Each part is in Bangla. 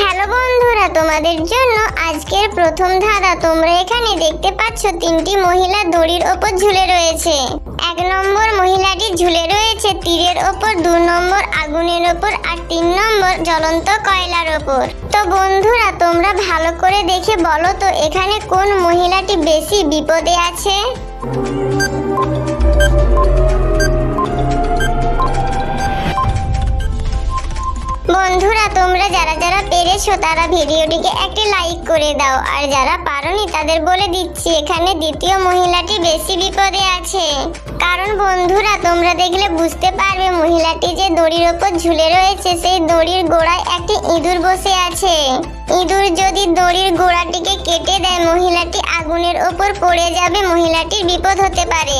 হ্যালো বন্ধুরা, তোমাদের জন্য আজকের প্রথম ধাঁধা তোমরা এখানে দেখতে পাচ্ছ, তিনটি মহিলা দড়ির ওপর ঝুলে রয়েছে। এক নম্বর মহিলাটি ঝুলে রয়েছে তীরের ওপর, দু নম্বর আগুনের ওপর আর তিন নম্বর জ্বলন্ত কয়লার ওপর। তো বন্ধুরা, তোমরা ভালো করে দেখে বলো তো, এখানে কোন মহিলাটি বেশি বিপদে আছে? তোমরা যারা যারা পেরেছ, তারা ভিডিওটিকে একটি লাইক করে দাও। আর যারা পারোনি, তাদের বলে দিচ্ছি, এখানে দ্বিতীয় মহিলাটি বেশি বিপদে আছে। কারণ বন্ধুরা, তোমরা দেখলে বুঝতে পারবে, মহিলাটি যে দড়ির ওপর ঝুলে রয়েছে, সেই দড়ির গোড়ায় একটি ইঁদুর বসে আছে। ইঁদুর যদি দড়ির গোড়াটিকে কেটে দেয়, মহিলাটি আগুনের ওপর পড়ে যাবে, মহিলাটির বিপদ হতে পারে।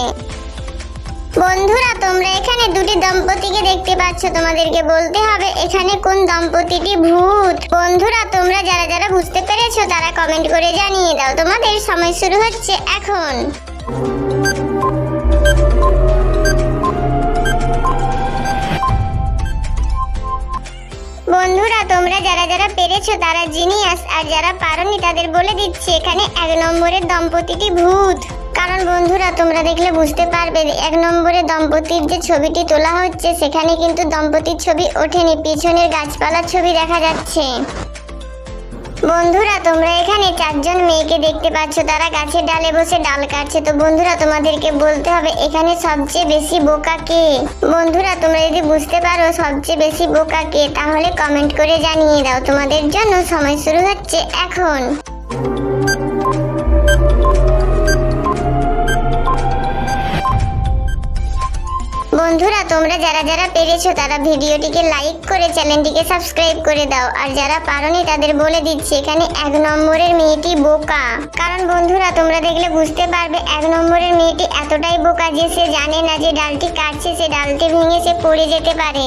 বন্ধুরা, তোমরা দুটি দম্পতিকে দেখতে পাচ্ছ, তোমাদেরকে বলতে হবে, এখানে কোন দম্পতিটি ভূত? বন্ধুরা, তোমরা যারা যারা বুঝতে পেরেছ, তারা কমেন্ট করে জানিয়ে দাও, তোমাদের সময় শুরু হচ্ছে এখন। বন্ধুরা, তোমরা যারা যারা পেরেছ, তারা জিনিয়াস, আর যারা পারোনি, তাদের বলে দিচ্ছি, এখানে এক নম্বরের দম্পতিটি ভূত। কারণ বন্ধুরা, তোমরা দেখলে বুঝতে পারবে এক নম্বরে দম্পতির যে ছবিটি তোলা হচ্ছে, সেখানে কিন্তু দম্পতির ছবি ওঠেনি, পিছনের গাছপালার ছবি দেখা যাচ্ছে। বন্ধুরা, তোমরা এখানে চারজন মেয়েকে দেখতে পাচ্ছ, তারা গাছের ডালে বসে ডাল কাটছে। তো বন্ধুরা, তোমাদেরকে বলতে হবে, এখানে সবচেয়ে বেশি বোকা কে? বন্ধুরা, তোমরা যদি বুঝতে পারো সবচেয়ে বেশি বোকা কে, তাহলে কমেন্ট করে জানিয়ে দাও। তোমাদের জন্য সময় শুরু হচ্ছে এখন। বন্ধুরা, তোমরা যারা যারা পেরেছ, তারা ভিডিওটিকে লাইক করে চ্যানেলটিকে সাবস্ক্রাইব করে দাও। আর যারা পারোনি, তাদের বলে দিচ্ছি, এখানে এক নম্বরের মেয়েটি বোকা। কারণ বন্ধুরা, তোমরা দেখলে বুঝতে পারবে, এক নম্বরের মেয়েটি এতটাই বোকা যে সে জানে না যে ডালটি কাটছে, সে ডালটি ভেঙে সে পড়ে যেতে পারে।